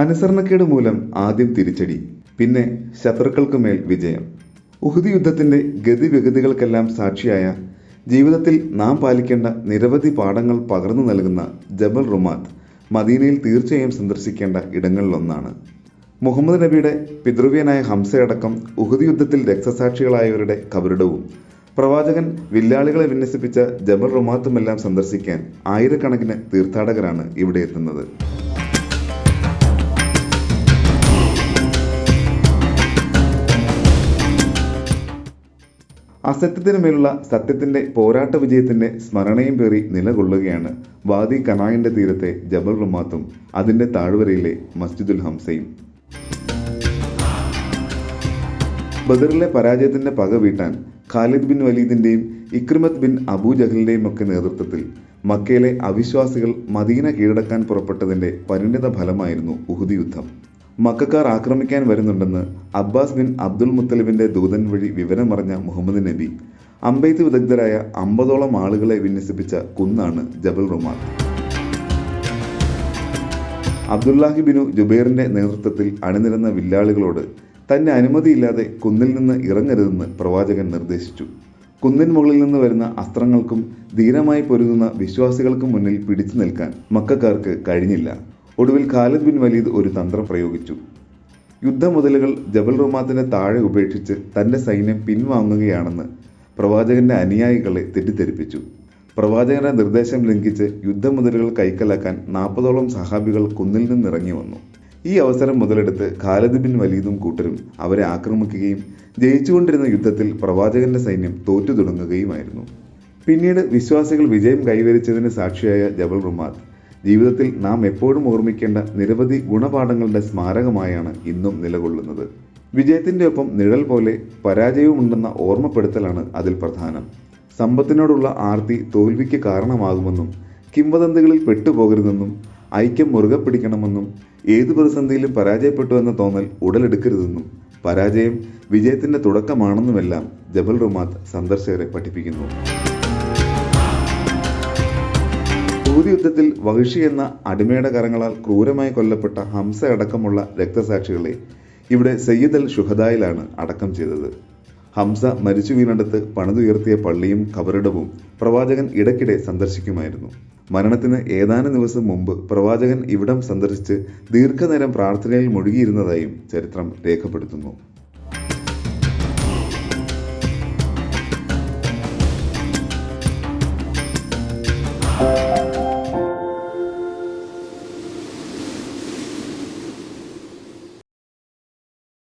അനുസരണക്കേട് മൂലം ആദ്യം തിരിച്ചടി പിന്നെ ശത്രുക്കൾക്ക് മേൽ വിജയം. ഉഹുദി യുദ്ധത്തിന്റെ ഗതിവിഗതികൾക്കെല്ലാം സാക്ഷിയായ ജീവിതത്തിൽ നാം പാലിക്കേണ്ട നിരവധി പാഠങ്ങൾ പകർന്നു നൽകുന്ന ജബൽ റുമാത്ത് മദീനയിൽ തീർച്ചയായും സന്ദർശിക്കേണ്ട ഇടങ്ങളിലൊന്നാണ്. മുഹമ്മദ് നബിയുടെ പിതൃവ്യനായ ഹംസയടക്കം ഉഹുദി യുദ്ധത്തിൽ രക്തസാക്ഷികളായവരുടെ കബറിടവും പ്രവാചകൻ വില്ലാളികളെ വിന്യസിപ്പിച്ച ജബൽ റുമാത്തുമെല്ലാം സന്ദർശിക്കാൻ ആയിരക്കണക്കിന് തീർത്ഥാടകരാണ് ഇവിടെ എത്തുന്നത്. അസത്യത്തിന് മേലുള്ള സത്യത്തിന്റെ പോരാട്ട വിജയത്തിന്റെ സ്മരണയും പേറി നിലകൊള്ളുകയാണ് വാദി കനായിന്റെ തീരത്തെ ജബൽ റുമാത്തും അതിന്റെ താഴ്വരയിലെ മസ്ജിദുൽ ഹംസയും. ബദറിലെ പരാജയത്തിന്റെ പക വീട്ടാൻ ഖാലിദ് ബിൻ വലീദിന്റെയും ഇക്രിമത്ത് ബിൻ അബൂ ജഹലിന്റെയും ഒക്കെ നേതൃത്വത്തിൽ മക്കയിലെ അവിശ്വാസികൾ മദീന കീഴടക്കാൻ പുറപ്പെട്ടതിന്റെ പരിണിത ഫലമായിരുന്നു ഉഹുദി യുദ്ധം. മക്കാർ ആക്രമിക്കാൻ വരുന്നുണ്ടെന്ന് അബ്ബാസ് ബിൻ അബ്ദുൽ മുത്തലിബിന്റെ ദൂതൻ വഴി വിവരമറിഞ്ഞ മുഹമ്മദ് നബി. അമ്പെയ്ത്ത് വിദഗ്ധരായ അമ്പതോളം ആളുകളെ വിന്യസിപ്പിച്ച കുന്നാണ് ജബൽ റുമാൻ. അബ്ദുല്ലാഹി ബിനു ജുബൈറിന്റെ നേതൃത്വത്തിൽ അണിനിരന്ന വില്ലാളികളോട് തന്നെ അനുമതിയില്ലാതെ കുന്നിൽ നിന്ന് ഇറങ്ങരുതെന്ന് പ്രവാചകൻ നിർദ്ദേശിച്ചു. കുന്നിൻ മുകളിൽ നിന്ന് വരുന്ന അസ്ത്രങ്ങൾക്കും ധീരമായി പൊരുതുന്ന വിശ്വാസികൾക്കും മുന്നിൽ പിടിച്ചു നിൽക്കാൻ മക്കാർക്ക് കഴിഞ്ഞില്ല. ഒടുവിൽ ഖാലിദ് ബിൻ വലീദ് ഒരു തന്ത്രം പ്രയോഗിച്ചു. യുദ്ധമുതലുകൾ ജബൽ റുമാത്തിനെ താഴെ ഉപേക്ഷിച്ച് തന്റെ സൈന്യം പിൻവാങ്ങുകയാണെന്ന് പ്രവാചകന്റെ അനുയായികളെ തെറ്റിദ്ധരിപ്പിച്ചു. പ്രവാചകന്റെ നിർദ്ദേശം ലംഘിച്ച് യുദ്ധമുതലുകൾ കൈക്കലാക്കാൻ നാൽപ്പതോളം സഹാബികൾ കുന്നിൽ നിന്നിറങ്ങി വന്നു. ഈ അവസരം മുതലെടുത്ത് ഖാലിദ് ബിൻ വലീദും കൂട്ടരും അവരെ ആക്രമിക്കുകയും ജയിച്ചുകൊണ്ടിരുന്ന യുദ്ധത്തിൽ പ്രവാചകന്റെ സൈന്യം തോറ്റു തുടങ്ങുകയുമായിരുന്നു പിന്നീട് വിശ്വാസികൾ വിജയം കൈവരിച്ചതിന് സാക്ഷിയായ ജബൽ റുമാത്ത് ജീവിതത്തിൽ നാം എപ്പോഴും ഓർമ്മിക്കേണ്ട നിരവധി ഗുണപാഠങ്ങളുടെ സ്മാരകമായാണ് ഇന്നും നിലകൊള്ളുന്നത്. വിജയത്തിന്റെ ഒപ്പം നിഴൽ പോലെ പരാജയവുമുണ്ടെന്ന ഓർമ്മപ്പെടുത്തലാണ് അതിൽ പ്രധാനം. സമ്പത്തിനോടുള്ള ആർത്തി തോൽവിക്ക് കാരണമാകുമെന്നും കിംവദന്തികളിൽ പെട്ടുപോകരുതെന്നും ഐക്യം മുറുകെ പിടിക്കണമെന്നും ഏതു പ്രതിസന്ധിയിലും പരാജയപ്പെട്ടു എന്ന തോന്നൽ ഉടലെടുക്കരുതെന്നും പരാജയം വിജയത്തിന്റെ തുടക്കമാണെന്നുമെല്ലാം ജബൽ റുമാത്ത് സന്ദർശകരെ പഠിപ്പിക്കുന്നു. ഊതി യുദ്ധത്തിൽ വഹിഷി എന്ന അടിമയുടെ കരങ്ങളാൽ ക്രൂരമായി കൊല്ലപ്പെട്ട ഹംസ അടക്കമുള്ള രക്തസാക്ഷികളെ ഇവിടെ സയ്യിദ് അൽ ഷുഹദായിലാണ് അടക്കം ചെയ്തത്. ഹംസ മരിച്ചു വീണടുത്ത് പണിതുയർത്തിയ പള്ളിയും കബറിടവും പ്രവാചകൻ ഇടയ്ക്കിടെ സന്ദർശിക്കുമായിരുന്നു. മരണത്തിന് ഏതാനും ദിവസം മുമ്പ് പ്രവാചകൻ ഇവിടം സന്ദർശിച്ച് ദീർഘനേരം പ്രാർത്ഥനയിൽ മുഴുകിയിരുന്നതായും ചരിത്രം രേഖപ്പെടുത്തുന്നു.